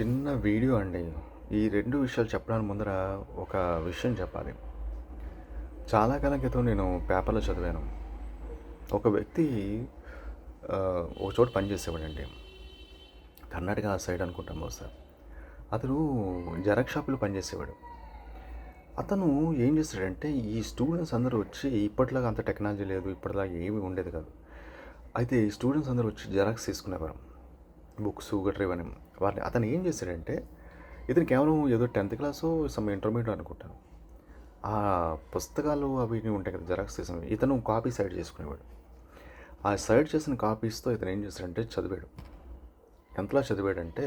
చిన్న వీడియో అండి. ఈ రెండు విషయాలు చెప్పడానికి ముందర ఒక విషయం చెప్పాలి. చాలా కాలం క్రితం నేను పేపర్‌లో చదివాను. ఒక వ్యక్తి ఒక చోట పనిచేసేవాడండి. కర్ణాటక ఆ సైడ్ అనుకుంటాం బహుశా. అతను జెరాక్స్ షాపులో పనిచేసేవాడు. అతను ఏం చేస్తాడంటే, ఈ స్టూడెంట్స్ అందరూ వచ్చి ఇప్పటిలాగా అంత టెక్నాలజీ లేదు. ఇప్పటిలాగా ఏమి ఉండేది కాదు. అయితే ఈ స్టూడెంట్స్ అందరూ వచ్చి జెరాక్స్ తీసుకునేవారు. బుక్స్ గట్రా ఇవన్నీ. వారిని అతను ఏం చేశాడంటే, ఇతను కేవలం ఏదో టెన్త్ క్లాస్ సమ్ ఇంటర్మీడియట్ అనుకుంటాను. ఆ పుస్తకాలు అవి ఇవి ఉంటాయి కదా! జెరాక్స్ తీసినవి. ఇతను కాపీ సైడ్ చేసుకునేవాడు. ఆ సైడ్ చేసిన కాపీస్‌తో ఇతను ఏం చేశాడంటే చదివాడు. ఎంతలా చదివాడంటే,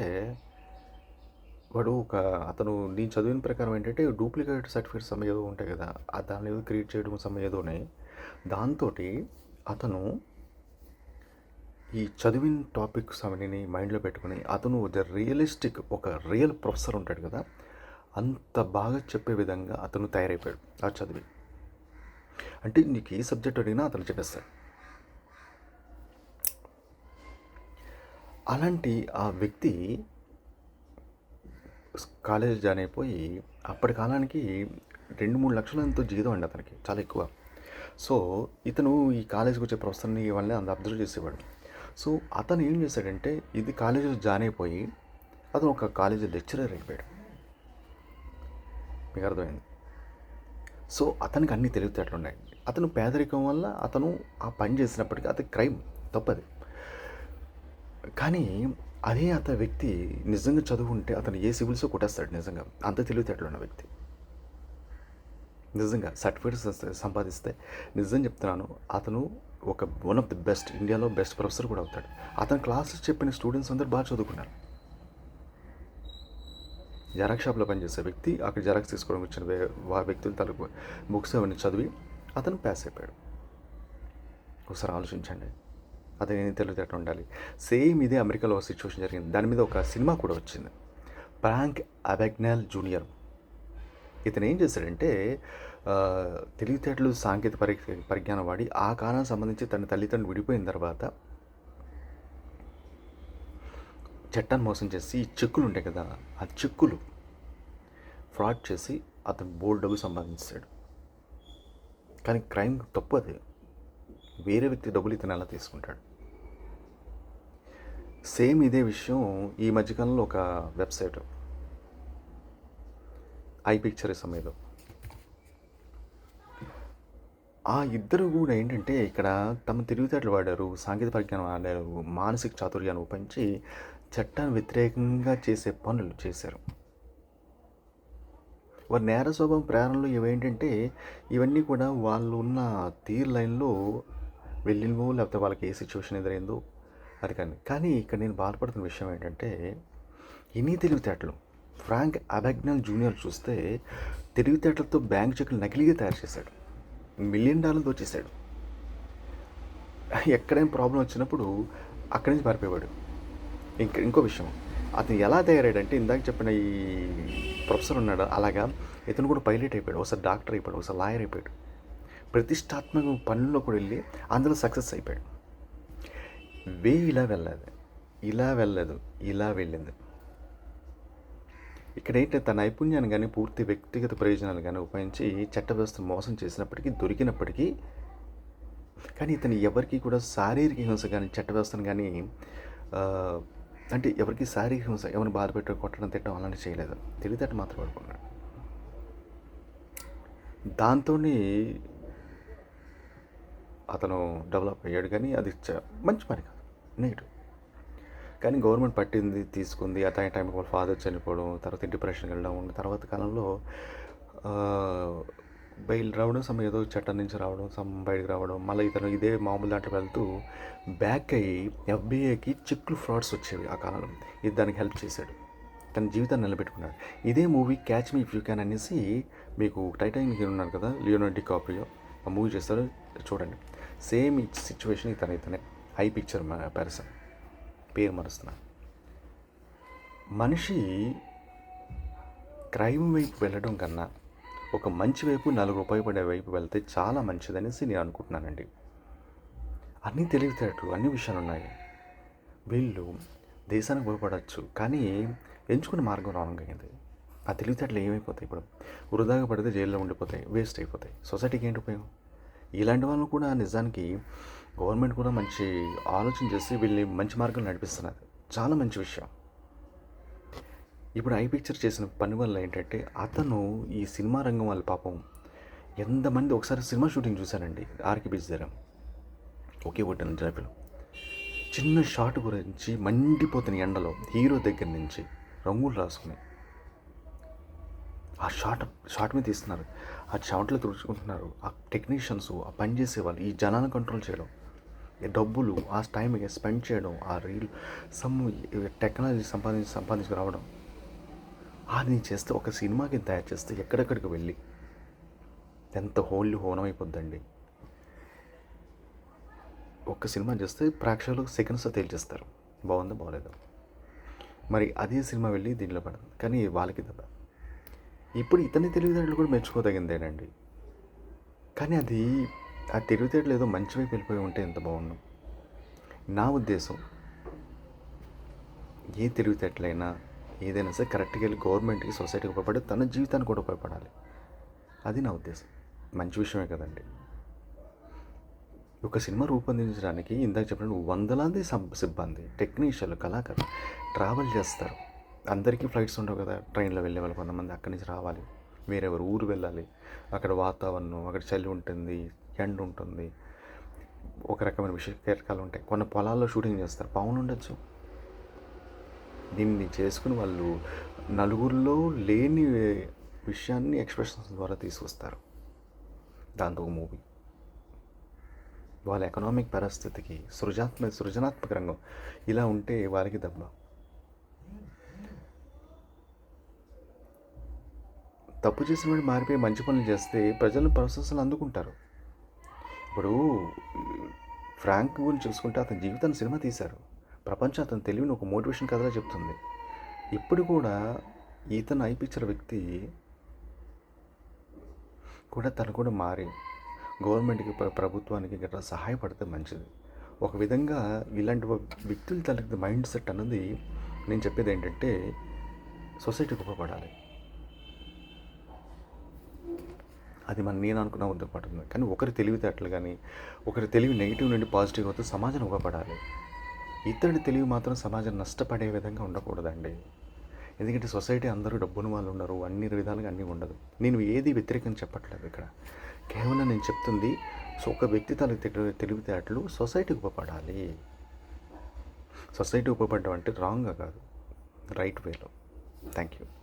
వాడు ఒక అతను నేను చదివిన ప్రకారం ఏంటంటే డూప్లికేట్ సర్టిఫికేట్స్ సమయం ఏదో ఉంటాయి కదా! ఆ దాన్ని ఏదో క్రియేట్ చేయడం సమ్ ఏదోని దాంతోటి అతను ఈ చదివిన టాపిక్స్ అవన్నీ మైండ్‌లో పెట్టుకొని అతను ద రియలిస్టిక్ ఒక రియల్ ప్రొఫెసర్ ఉంటాడు కదా! అంత బాగా చెప్పే విధంగా అతను తయారైపోయాడు. ఆ చదివి. అంటే నీకు ఏ సబ్జెక్ట్ అడిగినా అతను చెప్పేస్తాడు. అలాంటి ఆ వ్యక్తి కాలేజ్ జాయిన్ అయిపోయి అప్పటి కాలానికి 2, 3 లక్షలు ఎంతో జీతం అండి అతనికి. చాలా ఎక్కువ. సో, ఇతను ఈ కాలేజ్‌కి వచ్చే ప్రొఫెసర్‌ని వాళ్ళని అంత అబ్జర్వ్ చేసేవాడు. సో, అతను ఏం చేశాడంటే ఇది కాలేజీలో జాయిన్ అయిపోయి అతను ఒక కాలేజీ లెక్చరర్ అయిపోయాడు. మీకు అర్థమైంది. సో, అతనికి అన్ని తెలివితేటలు ఉన్నాయి. అతను పేదరికం వల్ల అతను ఆ పని చేసినప్పటికీ అది క్రైమ్ తప్పది. కానీ అదే అత వ్యక్తి నిజంగా చదువుంటే అతను ఏ సివిల్సో కొట్టేస్తాడు నిజంగా. అంత తెలివితేటలు ఉన్న వ్యక్తి. నిజంగా సర్టిఫికేట్స్ సంపాదిస్తే నిజం చెప్తున్నాను. అతను ఒక వన్ ఆఫ్ ది బెస్ట్ ఇండియాలో బెస్ట్ ప్రొఫెసర్ కూడా అవుతాడు. అతను క్లాసెస్ చెప్పిన స్టూడెంట్స్ అందరూ బాగా చదువుకున్నారు. జెరాక్స్ షాప్‌లో పనిచేసే వ్యక్తి అక్కడ జెరాక్స్ తీసుకోవడం వచ్చిన ఆ వా వ్యక్తుల తలకు బుక్స్ అవన్నీ చదివి అతను పాస్ అయిపోయాడు. ఒకసారి ఆలోచించండి. అతను ఎన్ని తెలివితేటలు ఉండాలి. సేమ్ ఇదే అమెరికాలో ఒక సిట్యుయేషన్ జరిగింది. దాని మీద ఒక సినిమా కూడా వచ్చింది. Frank Abagnale junior. ఇతను ఏం చేశాడంటే తెలివితేటలు సాంకేతిక పరి పరిజ్ఞానం వాడి ఆ కాలానికి సంబంధించి తన తల్లిదండ్రులు విడిపోయిన తర్వాత చట్టాన్ని మోసం చేసి ఈ చెక్కులు ఉంటాయి కదా! ఆ చెక్కులు ఫ్రాడ్ చేసి అతను బోల్డ్ డబ్బు సంపాదించాడు కానీ క్రైమ్ తప్పు అది. వేరే వ్యక్తి డబ్బులు ఇతను ఎలా తీసుకుంటాడు? సేమ్ ఇదే విషయం ఈ మధ్య కాలంలో ఒక వెబ్‌సైట్ ఐ పిక్చర్ సమయంలో ఆ ఇద్దరు కూడా ఏంటంటే ఇక్కడ తమ తెలివితేటలు వాడారు. సాంకేతిక పరిజ్ఞానం వాడారు. మానసిక చాతుర్యాన్ని ఉపయోగించి చట్టాన్ని వ్యతిరేకంగా చేసే పనులు చేశారు. వారి నేర స్వభావం ప్రేరణలు ఇవేంటంటే ఇవన్నీ కూడా వాళ్ళు ఉన్న తీర్ లైన్‌లో వెళ్ళినవో లేకపోతే వాళ్ళకి ఏ సిచ్యువేషన్ ఎదురైందో అది కానీ. కానీ ఇక్కడ నేను బాధపడుతున్న విషయం ఏంటంటే ఇన్ని తెలివితేటలు ఫ్రాంక్ అబెగ్నల్ జూనియర్ చూస్తే తెలివితేటలతో బ్యాంక్ చెక్కులు నకిలీగా తయారు చేశాడు. మిలియన్ డాలర్లు వచ్చేసాడు ఎక్కడైనా ప్రాబ్లం వచ్చినప్పుడు అక్కడి నుంచి పారిపోయేవాడు. ఇంక ఇంకో విషయం అతను ఎలా తయారయ్యాడంటే ఇందాక చెప్పిన ఈ ప్రొఫెసర్ ఉన్నాడు అలాగా ఇతను కూడా పైలట్ అయిపోయాడు. ఒకసారి డాక్టర్ అయిపోయాడు. ఒకసారి లాయర్ అయిపోయాడు. ప్రతిష్టాత్మక పనుల్లో కూడా వెళ్ళి అందులో సక్సెస్ అయిపోయాడు. వే ఇలా వెళ్ళలేదు. ఇలా వెళ్ళలేదు. ఇలా వెళ్ళింది. ఇక్కడేంటి తన నైపుణ్యాన్ని కానీ పూర్తి వ్యక్తిగత ప్రయోజనాలు కానీ ఉపయోగించి చట్ట వ్యవస్థను మోసం చేసినప్పటికీ, దొరికినప్పటికీ కానీ ఇతను ఎవరికీ కూడా శారీరక హింస కానీ చట్ట వ్యవస్థను కానీ అంటే ఎవరికీ శారీరక హింస ఎవరిని బాధపెట్టడం, కొట్టడం, తిట్టడం అలాంటివి చేయలేదు. తెలివితేట మాత్రం పడుకున్నాడు దాంతోని అతను డెవలప్ అయ్యాడు కానీ అది చ మంచి పని కాదు. నెగిటివ్ కానీ గవర్నమెంట్ పట్టింది, తీసుకుంది. ఆ టైం టైంకి వాళ్ళ ఫాదర్ చనిపోవడం, తర్వాత డిప్రెషన్‌కి వెళ్ళడం, తర్వాత కాలంలో బయలు రావడం, సమ్ ఏదో చట్టం నుంచి రావడం, సమ్ బయటకి రావడం, మళ్ళీ ఇతను ఇదే మామూలు దాంట్లో వెళ్తూ బ్యాక్ అయ్యి ఎఫ్‌బీఐకి చెక్‌లు ఫ్రాడ్స్ వచ్చేవి ఆ కాలంలో. ఇది దానికి హెల్ప్ చేశాడు. తన జీవితాన్ని నిలబెట్టుకున్నాడు. ఇదే movie 'catch me if you can' అనేసి మీకు 'టైటానిక్' హీరో ఉన్నారు కదా! లియోనార్డి డికాప్రియో ఆ మూవీ చేస్తారు చూడండి. సేమ్ ఈ ఇతను ఇతనే. హై పిక్చర్ మ పర్సన్. పేరు మారుస్తున్నా. మనిషి క్రైమ్ వైపు వెళ్ళడం కన్నా ఒక మంచి వైపు నలుగురు ఉపయోగపడే వైపు వెళ్తే చాలా మంచిదనేసి నేను అనుకుంటున్నానండి. అన్నీ తెలివితేటలు, అన్ని విషయాలు ఉన్నాయి. వీళ్ళు దేశానికి ఉపయోగపడవచ్చు కానీ ఎంచుకున్న మార్గం రాంగ్ అయింది ఆ తెలివితేటలు ఏమైపోతాయి ఇప్పుడు? వృధాగా పడితే జైల్లో ఉండిపోతాయి వేస్ట్ అయిపోతాయి. సొసైటీకి ఏంటి ఉపయోగం? ఇలాంటి వాళ్ళు కూడా నిజానికి గవర్నమెంట్ కూడా మంచి ఆలోచన చేసి వీళ్ళని మంచి మార్గం నడిపిస్తున్నారు చాలా మంచి విషయం. ఇప్పుడు ఐ పిక్చర్ చేసిన పని వల్ల ఏంటంటే అతను ఈ సినిమా రంగం వాళ్ళ పాపం ఎంతమంది ఒకసారి సినిమా షూటింగ్ చూశానండి ఆర్కి బీచ్ దగ్గర. ఒకే ఒకటి జనపిలు చిన్న షాట్ గురించి మండిపోతున్న ఎండలో హీరో దగ్గర నుంచి రంగులు రాసుకుని ఆ షాట్ షాట్ మీద తీస్తున్నారు. ఆ షాట్లో తుడుచుకుంటున్నారు. ఆ టెక్నీషియన్స్ ఆ పని చేసే వాళ్ళు ఈ జనాన్ని కంట్రోల్ చేయడం. డబ్బులు ఆ టైంకి స్పెండ్ చేయడం ఆ రీల్ సమ్ టెక్నాలజీ సంపాదించి సంపాదించుకు రావడం అది చేస్తే ఒక సినిమాకి తయారు చేస్తే ఎక్కడెక్కడికి వెళ్ళి ఎంత హోల్డ్ హోనం అయిపోద్దండి. ఒక్క సినిమా చేస్తే ప్రేక్షకులకు సెకండ్స్లో తేల్చేస్తారు. బాగుందా బాగలేదా? మరి అదే సినిమా వెళ్ళి దీనిలో పడదు. కానీ వాళ్ళకి దెబ్బ. ఇప్పుడు ఇతని తెలివితేటలు కూడా మెచ్చుకోదగిందేనండి. కానీ అది ఆ తెలివితేటలు ఏదో మంచి వైపు వెళ్ళిపోయి ఉంటే ఎంత బాగుండు? నా ఉద్దేశం ఏ తెలివితేటలైనా ఏదైనా సరే కరెక్ట్గా వెళ్ళి గవర్నమెంట్కి సొసైటీకి ఉపయోగపడి తన జీవితానికి కూడా ఉపయోగపడాలి. అది నా ఉద్దేశం. మంచి విషయమే కదండి. ఒక సినిమా రూపొందించడానికి ఇందాక చెప్పినట్టు వందలాది సిబ్బంది టెక్నీషియన్లు కళాకారులు ట్రావెల్ చేస్తారు. అందరికీ ఫ్లైట్స్ ఉండవు కదా ట్రైన్లో వెళ్ళే వాళ్ళు కొంతమంది అక్కడి నుంచి రావాలి. వేరే ఎవరు ఊరు వెళ్ళాలి. అక్కడ వాతావరణం అక్కడ చలి ఉంటుంది ఎండ ఉంటుంది. ఒక రకమైన విషయకాలు ఉంటాయి. కొన్ని పొలాల్లో షూటింగ్ చేస్తారు. పవన్ ఉండొచ్చు. దీన్ని చేసుకుని వాళ్ళు నలుగురిలో లేని విషయాన్ని ఎక్స్ప్రెషన్స్ ద్వారా తీసుకొస్తారు. దాంతో ఒక మూవీ. వాళ్ళ ఎకనామిక్ పరిస్థితికి సృజాత్మక సృజనాత్మక రంగం ఇలా ఉంటే వారికి దెబ్బ. తప్పు చేసిన వాడు మారిపోయి మంచి పనులు చేస్తే ప్రజలు ప్రశంసలు అందుకుంటారు. ఇప్పుడు ఫ్రాంక్ గురించి చూసుకుంటే అతని జీవితాన్ని సినిమా తీశారు. ప్రపంచం అతని తెలివిని ఒక మోటివేషన్ కథలా చెప్తుంది. ఇప్పుడు కూడా ఈతను అయిపించిన వ్యక్తి కూడా తను కూడా మారి గవర్నమెంట్కి ప్రభుత్వానికి గట్రా సహాయపడితే మంచిది. ఒక విధంగా ఇలాంటి వ్యక్తులు తలకి మైండ్ సెట్ అన్నది నేను చెప్పేది ఏంటంటే సొసైటీకి ఉపయోగపడాలి. అది మనం నేను అనుకున్న ఉద్యోగపడుతుంది కానీ ఒకరి తెలివితేటలు కానీ ఒకరి తెలివి నెగిటివ్ నుండి పాజిటివ్ అవుతూ సమాజం ఉపయోగపడాలి ఇతరుడి తెలివి మాత్రం సమాజం నష్టపడే విధంగా ఉండకూడదండి. ఎందుకంటే సొసైటీ అందరూ డబ్బును వాళ్ళు ఉండరు అన్ని విధాలుగా అన్నీ ఉండదు. నేను ఏది వ్యతిరేకం చెప్పట్లేదు ఇక్కడ. కేవలం నేను చెప్తుంది సో ఒక వ్యక్తి తన తెలి- తెలివితేటలు సొసైటీకి ఉపయోగపడాలి. సొసైటీ ఉపపడడం అంటే రాంగ్గా కాదు. రైట్ వేలో థ్యాంక్ యూ